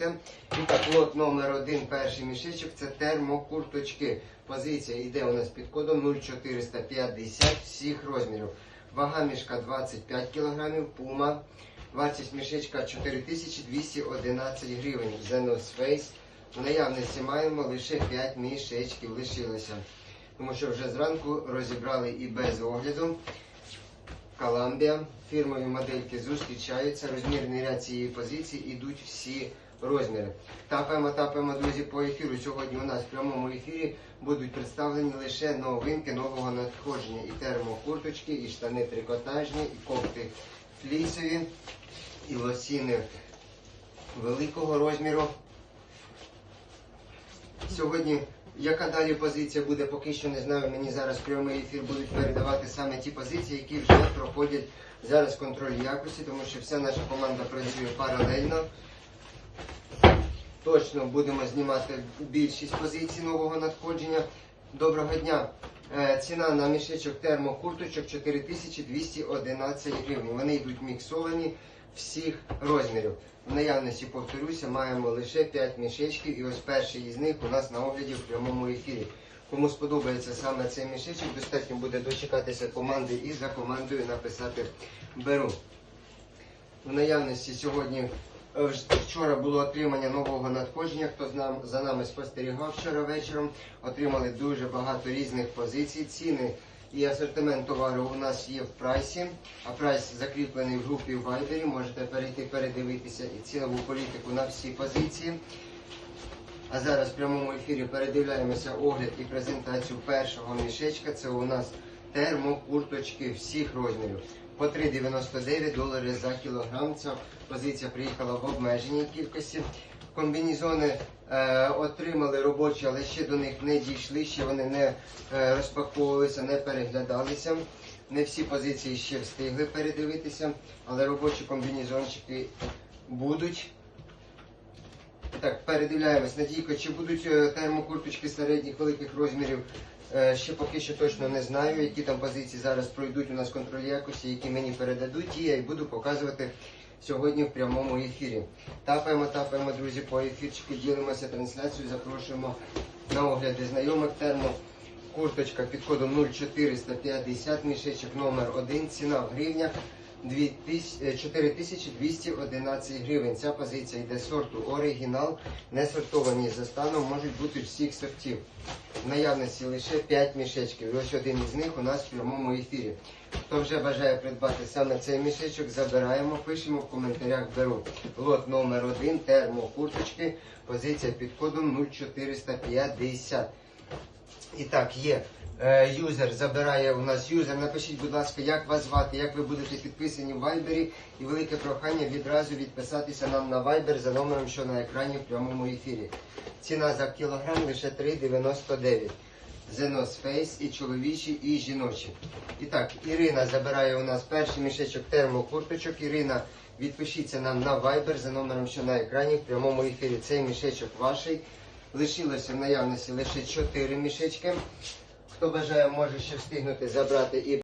І так, лот номер один, перший мішечок, це термокурточки. Позиція йде у нас під кодом 0,450 всіх розмірів. Вага мішка 25 кг, пума. Вартість мішечка 4211 гривень. Face. В наявності маємо лише 5 мішечків лишилося. Тому що вже зранку розібрали і без огляду. Коламбія. Фірмові модельки зустрічаються. Розмірний ряд цієї позиції йдуть всі розміри. Тапаємо, тапаємо, друзі, по ефіру. Сьогодні у нас в прямому ефірі будуть представлені лише новинки нового надходження. І термокурточки, і штани трикотажні, і кофти флісові, і лосіни великого розміру. Сьогодні, яка далі позиція буде, поки що не знаю. Мені зараз прямий ефір будуть передавати саме ті позиції, які вже проходять зараз контроль якості, тому що вся наша команда працює паралельно. Точно будемо знімати більшість позицій нового надходження. Доброго дня! Е, Ціна на мішечок термокурточок 4211 гривень. Вони йдуть міксовані всіх розмірів. В наявності, повторюся, маємо лише 5 мішечків, і ось перший із них у нас на огляді в прямому ефірі. Кому сподобається саме цей мішечок, достатньо буде дочекатися команди і за командою написати беру. В наявності сьогодні вчора було отримання нового надходження. Хто за нами спостерігав вчора вечором, отримали дуже багато різних позицій. Ціни і асортимент товару у нас є в прайсі, а прайс закріплений в групі в Viber. Можете перейти передивитися і цінову політику на всі позиції. А зараз в прямому ефірі передивляємося огляд і презентацію першого мішечка. Це у нас термокурточки всіх розмірів. По 3,99 долари за кілограм. Ця позиція приїхала в обмеженій кількості. Комбінезони е, отримали робочі, але ще до них не дійшли, ще вони не е, розпаковувалися, не переглядалися. Не всі позиції ще встигли передивитися, але робочі комбінезончики будуть. Так, передивляємось. Надійко, чи будуть е, термокурточки середніх великих розмірів? Ще поки що точно не знаю, які там позиції зараз пройдуть у нас контроль якості, які мені передадуть, і я й буду показувати сьогодні в прямому ефірі. Тапаємо, тапаємо, друзі, по ефірчику, ділимося трансляцією, запрошуємо на огляди знайомих термо. Курточка під кодом 0450, мішечок номер 1, ціна в гривнях 2000 4211 гривень. Ця позиція йде сорту оригінал, не сортовані за станом, можуть бути всіх сортів. В наявності лише 5 мішечків. Ось один із них у нас в прямому ефірі. Хто вже бажає придбати саме цей мішечок, забираємо, пишемо в коментарях беру. Лот номер 1, термокурточки, позиція під кодом 0450. І так, є. Е, Юзер забирає у нас юзер. Напишіть, будь ласка, як вас звати, як ви будете підписані в Вайбері. І велике прохання відразу відписатися нам на Viber за номером, що на екрані в прямому ефірі. Ціна за кілограм лише 3,99. Zenos Face і чоловічі, і жіночі. І так, Ірина забирає у нас перший мішечок термокурточок. Ірина, відпишіться нам на Viber за номером, що на екрані в прямому ефірі. Цей мішечок ваший. Лишилося в наявності лише 4 мішечки. Хто бажає, може ще встигнути забрати і